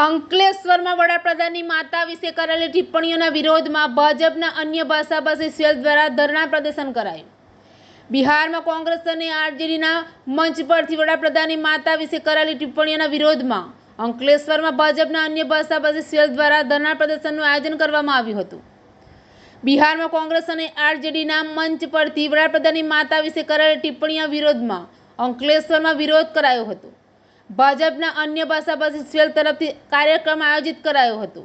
અંકલેશ્વરમાં વડાપ્રધાનની માતા વિશે કરેલી ટિપ્પણીઓના વિરોધમાં ભાજપના અન્ય ભાષાભાષી સેલ દ્વારા ધરણા પ્રદર્શન કરાયું. બિહારમાં કોંગ્રેસ અને આરજેડીના મંચ પરથી વડાપ્રધાનની માતા વિશે કરેલી ટિપ્પણીઓના વિરોધમાં અંકલેશ્વરમાં ભાજપના અન્ય ભાષાભાષી સેલ દ્વારા ધરણા પ્રદર્શનનું આયોજન કરવામાં આવ્યું હતું. બિહારમાં કોંગ્રેસ અને આરજેડીના મંચ પરથી વડાપ્રધાનની માતા વિશે કરેલી ટિપ્પણીના વિરોધમાં અંકલેશ્વરમાં વિરોધ કરાયો હતો. ભાજપના અન્ય ભાષાભાષી સેલ તરફથી કાર્યક્રમ આયોજિત કરાયો હતો.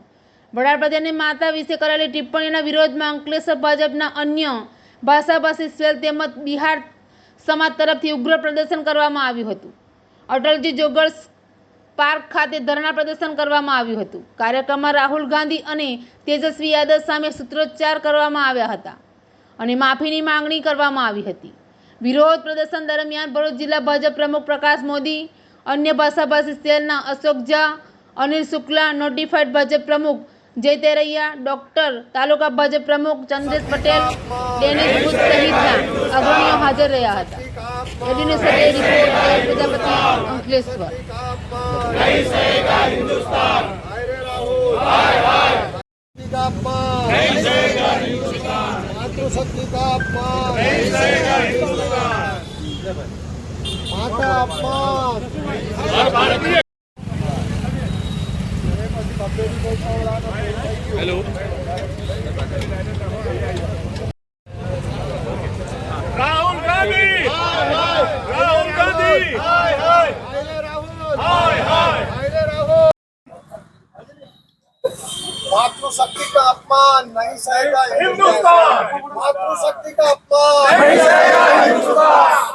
વડાપ્રધાનની માતા વિશે કરેલી ટિપ્પણીના વિરોધમાં અંકલેશ્વર ભાજપના અન્ય ભાષાભાષી સેલ તેમજ બિહાર સમાજ તરફથી ઉગ્ર પ્રદર્શન કરવામાં આવ્યું હતું. અટલજી જોગર્સ પાર્ક ખાતે ધરણા પ્રદર્શન કરવામાં આવ્યું હતું. કાર્યક્રમમાં રાહુલ ગાંધી અને તેજસ્વી યાદવ સામે સૂત્રોચ્ચાર કરવામાં આવ્યા હતા અને માફીની માંગણી કરવામાં આવી હતી. વિરોધ પ્રદર્શન દરમિયાન ભરૂચ જિલ્લા ભાજપ પ્રમુખ પ્રકાશ મોદી અન્ય પાસાબાસ સેલના અશોક ઝા અનિલ શુક્લા નોટિફાઈડ ભાજપ પ્રમુખ જય તેરૈયા ડોક્ટર તાલુકા ભાજપ પ્રમુખ ચંદ્રેશ પટેલ ડેનિસ બુથ સહિતના અગ્રણીઓ હાજર રહ્યા હતા એડીની સત્ય રિપોર્ટ પ્રજાપતિ અંકલેશ્વર માતૃશક્તિ કા અપમાન हेलो राहुल गांधी राहुल गांधी मातृशक्ति का अपमान नहीं सहेगा हिंदुस्तान मातृशक्ति का अपमान नहीं सहेगा हिंदुस्तान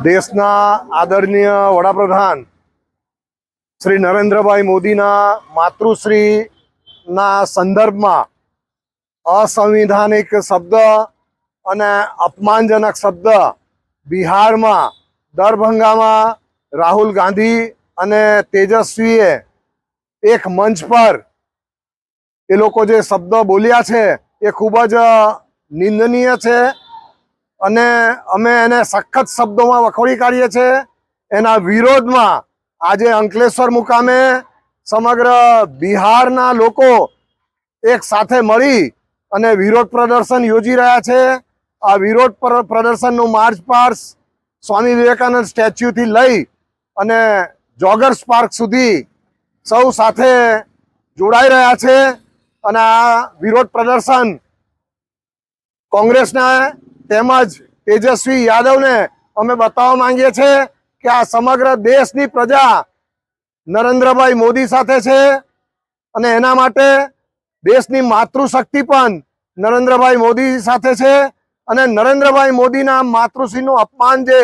દેશના આદરણીય વડાપ્રધાન શ્રી નરેન્દ્રભાઈ મોદીના માતૃશ્રીના સંદર્ભમાં અસંવિધાનિક શબ્દ અને અપમાનજનક શબ્દ બિહારમાં દરભંગામાં રાહુલ ગાંધી અને તેજસ્વીએ એક મંચ પર એ લોકો જે શબ્દ બોલ્યા છે એ ખૂબ જ નિંદનીય છે. અને અમે એને સખત શબ્દોમાં વખોડી કાઢીએ છીએ એના વિરોધમાં આજે અંકલેશ્વર મુકામે સમગ્ર બિહારના લોકો એક સાથે મળી અને વિરોધ પ્રદર્શન યોજી રહ્યા છે. આ વિરોધ પ્ર- પ્રદર્શનનું માર્ચ પાર્સ સ્વામી વિવેકાનંદ સ્ટેચ્યુથી લઈ અને જોગર્સ પાર્ક સુધી સૌ સાથે જોડાઈ રહ્યા છે અને આ વિરોધ પ્રદર્શન કોંગ્રેસના તેમજ તેજસ્વી યાદવને અમે બતાવવા માંગીએ છીએ કે આ સમગ્ર દેશની પ્રજા નરેન્દ્રભાઈ મોદી સાથે છે અને એના માટે દેશની માતૃશક્તિ પણ નરેન્દ્રભાઈ મોદી સાથે છે અને નરેન્દ્રભાઈ મોદીના માતૃશ્રીનું અપમાન જે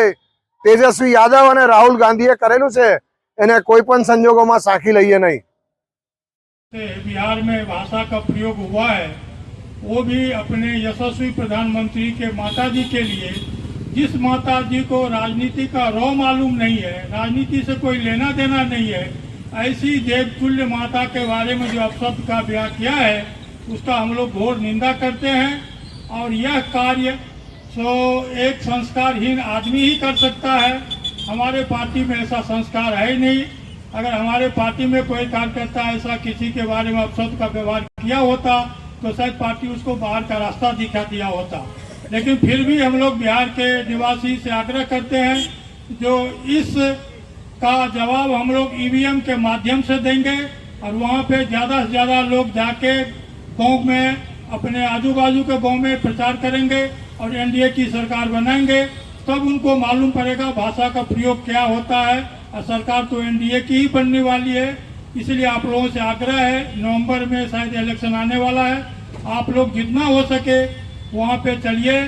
તેજસ્વી યાદવ અને રાહુલ ગાંધીએ કરેલું છે એને કોઈ પણ સંજોગોમાં સાખી લઈએ નહીં से बिहार में भाषा का प्रयोग हुआ है वो भी अपने यशस्वी प्रधानमंत्री के माता जी के लिए जिस माता जी को राजनीति का रौ मालूम नहीं है राजनीति से कोई लेना देना नहीं है ऐसी देवतुल्य माता के बारे में जो अपशब्द का ब्याह किया है उसका हम लोग घोर निंदा करते हैं और यह कार्य सो एक संस्कारहीन आदमी ही कर सकता है हमारे पार्टी में ऐसा संस्कार है ही नहीं। अगर हमारे पार्टी में कोई कार्यकर्ता ऐसा किसी के बारे में अपशब्द का व्यवहार किया होता तो शायद पार्टी उसको बाहर का रास्ता दिखा दिया होता। लेकिन फिर भी हम लोग बिहार के निवासी से आग्रह करते हैं, जो इस का जवाब हम लोग ईवीएम के माध्यम से देंगे, और वहाँ पे ज़्यादा से ज़्यादा लोग जाके गाँव में, अपने आजू बाजू के गाँव में प्रचार करेंगे, और एनडीए की सरकार बनाएँगे। तब उनको मालूम पड़ेगा भाषा का प्रयोग क्या होता है। और सरकार तो एनडीए की ही बनने वाली है। इसलिए आप लोगों से आग्रह है, नवंबर में शायद इलेक्शन आने वाला है। आप लोग जितना हो सके वहाँ पे चलिए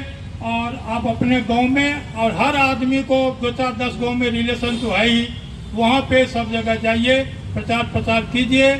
और आप अपने गाँव में और हर आदमी को दो चार दस गाँव में रिलेशन तो है ही। वहाँ पे सब जगह जाइए प्रचार प्रसार कीजिए।